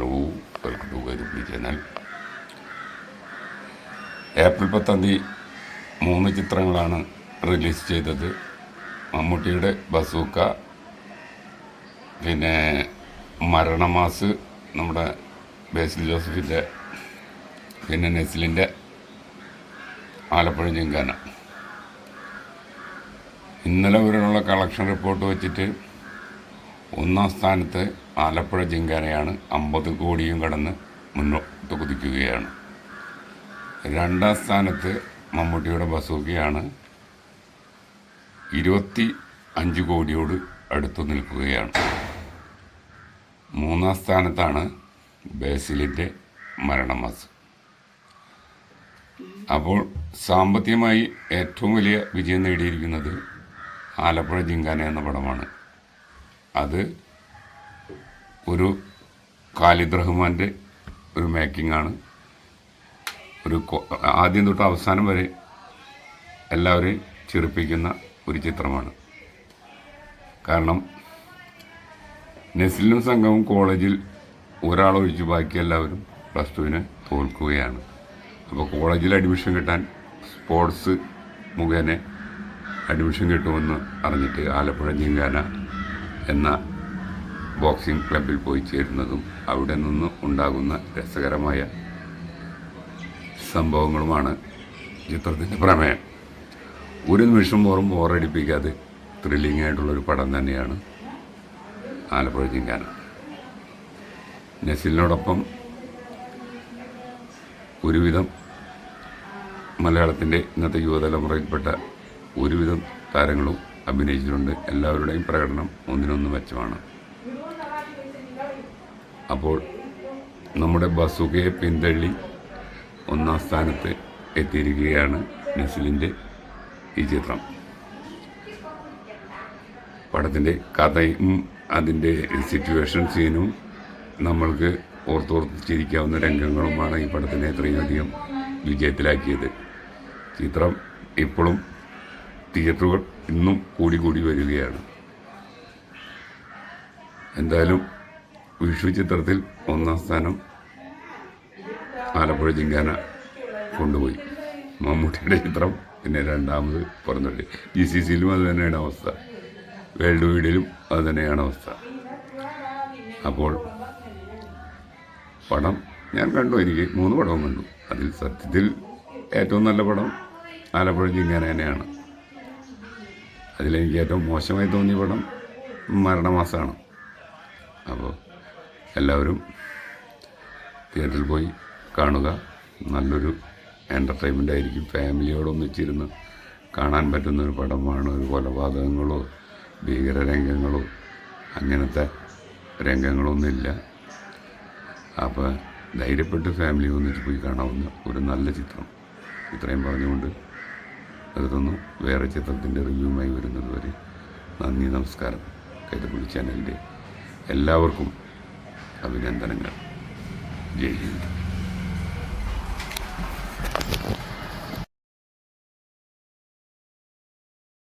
To കരുപ്പി channel April പത്താം തീയതി മൂന്ന് ചിത്രങ്ങളാണ് റിലീസ് ചെയ്തത്. മമ്മൂട്ടിയുടെ ബസൂക്ക പിന്നെ മരണമാസ് നമ്മുടെ ബേസിൽ ജോസഫിന്റെ പിന്നെ നെസ്ലിന്റെ ആലപ്പുഴ ജിങ്കാന. ഇന്നലെ വരെയുള്ള കളക്ഷൻ റിപ്പോർട്ട് വെച്ചിട്ട് ഒന്നാം സ്ഥാനത്ത് ആലപ്പുഴ ജിങ്കാനയാണ് അമ്പത് കോടിയും കടന്ന് മുന്നോട്ട് കുതിക്കുകയാണ്. രണ്ടാം സ്ഥാനത്ത് മമ്മൂട്ടിയുടെ ബസൂക്കയാണ് ഇരുപത്തി അഞ്ച് കോടിയോട് അടുത്തു നിൽക്കുകയാണ്. മൂന്നാം സ്ഥാനത്താണ് ബേസിലിന്റെ മരണമാസ് അപ്പോൾ സാമ്പത്തികമായി ഏറ്റവും വലിയ വിജയം നേടിയിരിക്കുന്നത് ആലപ്പുഴ ജിങ്കാന എന്ന പടമാണ്. അത് ഒരു ഖാലിദ് റഹ്മാന്റെ ഒരു ആണ്. ഒരു ആദ്യം തൊട്ട് അവസാനം വരെ എല്ലാവരെയും ചിരിപ്പിക്കുന്ന ഒരു ചിത്രമാണ്. കാരണം നെസ്ലിനും സംഘവും കോളേജിൽ ഒരാളൊഴിച്ച് ബാക്കി എല്ലാവരും പ്ലസ് ടുവിന് തോൽക്കുകയാണ്. അപ്പോൾ കോളേജിൽ അഡ്മിഷൻ കിട്ടാൻ സ്പോർട്സ് മുഖേന അഡ്മിഷൻ കിട്ടുമെന്ന് അറിഞ്ഞിട്ട് ആലപ്പുഴ ജിങ്കാന എന്ന ബോക്സിംഗ് ക്ലബിൽ പോയി ചേരുന്നതും അവിടെ നിന്ന് ഉണ്ടാകുന്ന രസകരമായ സംഭവങ്ങളുമാണ് ചിത്രത്തിന്റെ പ്രമേയം. ഒരു നിമിഷം പോറും ബോറടിപ്പിക്കാതെ ത്രില്ലിംഗ് ആയിട്ടുള്ളൊരു പടം തന്നെയാണ് ആലപ്പുഴ ജിങ്കാന നസിലിനോടൊപ്പം ഒരുവിധം മലയാളത്തിന്റെ ഇന്നത്തെ യുവതലമുറയിൽപ്പെട്ട ഒരുവിധം താരങ്ങളും അഭിനയിച്ചിട്ടുണ്ട്. എല്ലാവരുടെയും പ്രകടനം ഒന്നിനൊന്ന് മെച്ചമാണ്. അപ്പോൾ നമ്മുടെ ബസുകയെ പിന്തള്ളി ഒന്നാം സ്ഥാനത്ത് എത്തിയിരിക്കുകയാണ് നസിലിന്റെ ഈ ചിത്രം. പടത്തിന്റെ കഥയും അതിന്റെ സിറ്റുവേഷൻ സീനും നമ്മൾക്ക് ഓർത്തോർത്ത് ചിരിക്കാവുന്ന രംഗങ്ങളുമാണ് ഈ പടത്തിനെ ഇത്രയും അധികം വിജയത്തിലാക്കിയത്. ചിത്രം ഇപ്പോഴും തിയേറ്ററുകൾ ഇന്നും കൂടി കൂടി വരികയാണ്. എന്തായാലും വിഷു ചിത്രത്തിൽ ഒന്നാം സ്ഥാനം ആലപ്പുഴ ജിങ്കാന കൊണ്ടുപോയി. മമ്മൂട്ടിയുടെ ചിത്രം പിന്നെ രണ്ടാമത് പുറന്തള്ളി. ജി സി സിയിലും അത് തന്നെയാണ് അവസ്ഥ. വേൾഡ് വീഡിലും അത് തന്നെയാണ് അവസ്ഥ. അപ്പോൾ പടം ഞാൻ കണ്ടു. എനിക്ക് മൂന്ന് പടവും കണ്ടു. അതിൽ സത്യത്തിൽ ഏറ്റവും നല്ല പടം ആലപ്പുഴ ജിങ്കാന തന്നെയാണ്. അതിലെനിക്ക് ഏറ്റവും മോശമായി തോന്നിയ പടം മരണമാസമാണ് അപ്പോൾ എല്ലാവരും തിയേറ്ററിൽ പോയി കാണുക. നല്ലൊരു എന്റർടൈൻമെന്റ് ആയിരിക്കും. ഫാമിലിയോടൊന്നിച്ചിരുന്ന് കാണാൻ പറ്റുന്ന ഒരു പടമാണ്. ഒരു കൊലപാതകങ്ങളോ ഭീകരരംഗങ്ങളോ അങ്ങനത്തെ രംഗങ്ങളൊന്നുമില്ല. അപ്പോൾ ധൈര്യപ്പെട്ട് ഫാമിലി ഒന്നിച്ച് പോയി കാണാവുന്ന ഒരു നല്ല ചിത്രം ഇത്രയും പറഞ്ഞുകൊണ്ട് നിർത്തുന്നു വേറെ ചിത്രത്തിന്റെ റിവ്യൂമായി വരുന്നത് വരെ നന്ദി നമസ്കാരം. കൈതപ്പുള്ളി ചാനലിന്റെ എല്ലാവർക്കും അഭിനന്ദനങ്ങൾ. ജയ് ഹിന്ദ്.